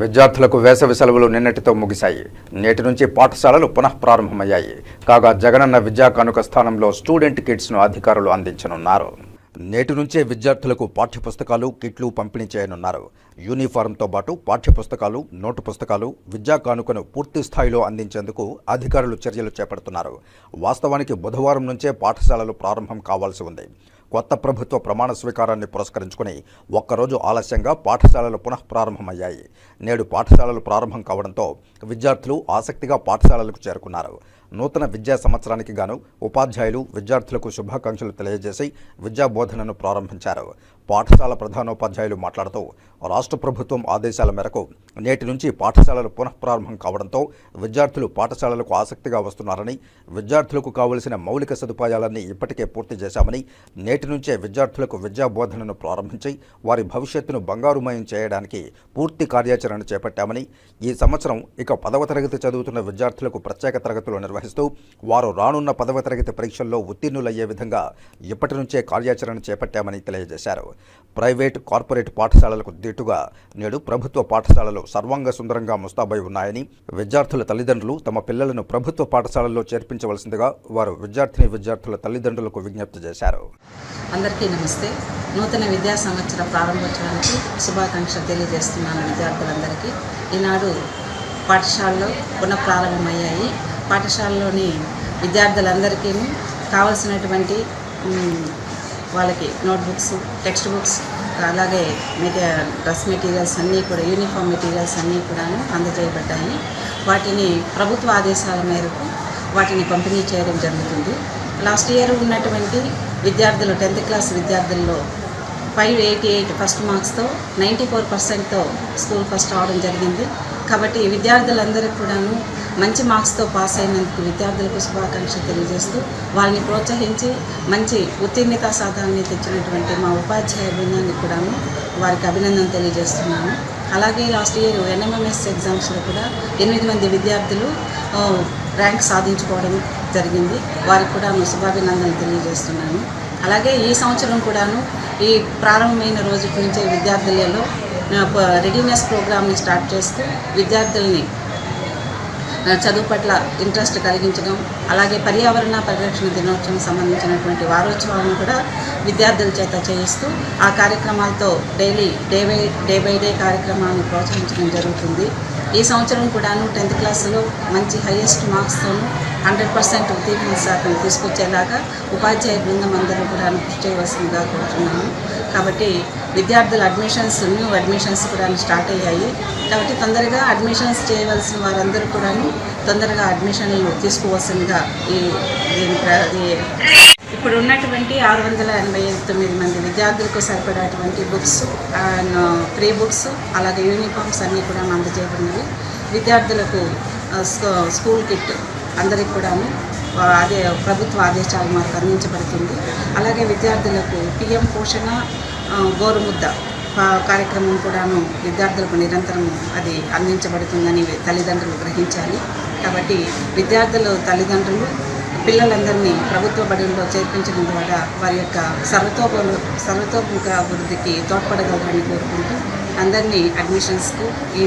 విద్యార్థులకు వేసవి సెలవులు నిన్నటితో ముగిశాయి. నేటి నుంచి పాఠశాలలు పునః ప్రారంభమయ్యాయి. కాగా జగనన్న విద్యా కానుక స్థానంలో స్టూడెంట్ కిట్స్ను అధికారులు అందించనున్నారు. నేటి నుంచే విద్యార్థులకు పాఠ్యపుస్తకాలు కిట్లు పంపిణీ చేయనున్నారు. యూనిఫారంతో పాటు పాఠ్యపుస్తకాలు నోటు పుస్తకాలు విద్యా కానుకను పూర్తి స్థాయిలో అందించేందుకు అధికారులు చర్యలు చేపడుతున్నారు. వాస్తవానికి బుధవారం నుంచే పాఠశాలలు ప్రారంభం కావాల్సి ఉంది. కొత్త ప్రభుత్వ ప్రమాణ స్వీకారాన్ని పురస్కరించుకుని ఒక్కరోజు ఆలస్యంగా పాఠశాలలు పునః ప్రారంభమయ్యాయి. నేడు పాఠశాలలు ప్రారంభం కావడంతో విద్యార్థులు ఆసక్తిగా పాఠశాలలకు చేరుకున్నారు. నూతన విద్యా సంవత్సరానికి గాను ఉపాధ్యాయులు విద్యార్థులకు శుభాకాంక్షలు తెలియజేసి విద్యా బోధనను ప్రారంభించారు. పాఠశాల ప్రధానోపాధ్యాయులు మాట్లాడుతూ రాష్ట్ర ప్రభుత్వం ఆదేశాల మేరకు నేటి నుంచి పాఠశాలలు పునః ప్రారంభం కావడంతో విద్యార్థులు పాఠశాలలకు ఆసక్తిగా వస్తున్నారని విద్యార్థులకు కావలసిన మౌలిక సదుపాయాలన్నీ ఇప్పటికే పూర్తి చేశామని నేటి నుంచే విద్యార్థులకు విద్యా బోధనను ప్రారంభించి వారి భవిష్యత్తును బంగారుమయం చేయడానికి పూర్తి కార్యాచరణ చేపట్టామని ఈ సంవత్సరం ఇక పదవ తరగతి చదువుతున్న విద్యార్థులకు ప్రత్యేక తరగతులు నిర్వహిస్తూ వారు రానున్న పదవ తరగతి పరీక్షల్లో ఉత్తీర్ణులయ్యే విధంగా ఇప్పటి నుంచే కార్యాచరణ చేపట్టామని తెలియజేశారు. ప్రైవేట్ కార్పొరేట్ పాఠశాలలకు దీటుగా నేడు ప్రభుత్వ పాఠశాలలు సర్వాంగ సుందరంగా ముస్తాబై ఉన్నాయని విద్యార్థుల తల్లిదండ్రులు తమ పిల్లలను ప్రభుత్వ పాఠశాలల్లో చేర్పించవలసిందిగా వారు విద్యార్థిని విద్యార్థుల తల్లిదండ్రులకు విజ్ఞప్తి చేశారు. అందరికీ నమస్తే. నూతన విద్యా సంవత్సర ప్రారంభోత్సవానికి శుభాకాంక్షలు తెలియజేస్తున్నాను విద్యార్థులందరికీ. ఈనాడు పాఠశాలలో పునఃప్రారంభమయ్యాయి. పాఠశాలలోని విద్యార్థులందరికీ కావలసినటువంటి వాళ్ళకి నోట్బుక్స్ టెక్స్ట్ బుక్స్ అలాగే మెటీరియల్ డ్రెస్ మెటీరియల్స్ అన్నీ కూడా యూనిఫామ్ మెటీరియల్స్ అన్నీ కూడా అందజేయబడ్డాయి. వాటిని ప్రభుత్వ ఆదేశాల మేరకు వాటిని పంపిణీ చేయడం జరుగుతుంది. లాస్ట్ ఇయర్ ఉన్నటువంటి విద్యార్థులు టెన్త్ క్లాస్ విద్యార్థుల్లో ఫైవ్ ఎయిటీ ఎయిట్ ఫస్ట్ మార్క్స్తో నైంటీ ఫోర్ పర్సెంట్తో స్కూల్ ఫస్ట్ అవడం జరిగింది. కాబట్టి విద్యార్థులందరికీ కూడాను మంచి మార్క్స్తో పాస్ అయినందుకు విద్యార్థులకు శుభాకాంక్షలు తెలియజేస్తూ వాళ్ళని ప్రోత్సహించి మంచి ఉత్తీర్ణత సాధనని తెచ్చినటువంటి మా ఉపాధ్యాయ బృందానికి కూడాను వారికి అభినందన తెలియజేస్తున్నాను. అలాగే లాస్ట్ ఇయర్ ఎన్ఎంఎంఎస్ ఎగ్జామ్స్లో కూడా ఎనిమిది మంది విద్యార్థులు ర్యాంక్ సాధించుకోవడం జరిగింది. వారికి కూడా శుభాభినందనలు తెలియజేస్తున్నాను. అలాగే ఈ సంవత్సరం కూడాను ఈ ప్రారంభమైన రోజు నుంచే విద్యార్థులలో రెడీనెస్ ప్రోగ్రామ్ని స్టార్ట్ చేస్తూ విద్యార్థుల్ని చదువు పట్ల ఇంట్రెస్ట్ కలిగించడం అలాగే పర్యావరణ పరిరక్షణ దినోత్సవం సంబంధించినటువంటి వారోత్సవాలను కూడా విద్యార్థుల చేత చేయిస్తూ ఆ కార్యక్రమాలతో daily day by day by day కార్యక్రమాలను ప్రోత్సహించడం జరుగుతుంది. ఈ సంవత్సరం కూడాను టెన్త్ క్లాస్లో మంచి హైయెస్ట్ మార్క్స్తోనూ హండ్రెడ్ పర్సెంట్ ఉత్తీర్ణ శాతం తీసుకొచ్చేలాగా ఉపాధ్యాయ బృందం అందరూ కూడా కృషి చేయవలసిందిగా కోరుతున్నాను కాబట్టి విద్యార్థుల అడ్మిషన్స్ న్యూ అడ్మిషన్స్ కూడా స్టార్ట్ అయ్యాయి. కాబట్టి తొందరగా అడ్మిషన్స్ చేయవలసిన వారందరూ కూడా తొందరగా అడ్మిషన్లు తీసుకోవాల్సిందిగా ఈ దీని ప్ర- ఇప్పుడు ఉన్నటువంటి ఆరు వందల ఎనభై తొమ్మిది మంది విద్యార్థులకు సరిపడేటువంటి బుక్స్ అండ్ ఫ్రీ బుక్స్ అలాగే యూనిఫామ్స్ అన్నీ కూడా అందజేయబడినవి విద్యార్థులకు స్కూల్ కిట్ అందరికి కూడాను అదే ప్రభుత్వ ఆదేశాలు మాకు అందించబడుతుంది. అలాగే విద్యార్థులకు పిఎం పోషణ గోరుముద్ద కార్యక్రమం కూడాను విద్యార్థులకు నిరంతరం అది అందించబడుతుందని తల్లిదండ్రులు గ్రహించాలి. కాబట్టి విద్యార్థులు తల్లిదండ్రులు పిల్లలందరినీ ప్రభుత్వ బడుల్లో చేర్పించడం ద్వారా వారి యొక్క సర్వతోపలు సర్వతోముఖ అభివృద్ధికి తోడ్పడగలరని కోరుకుంటూ అందరినీ అడ్మిషన్స్కు ఈ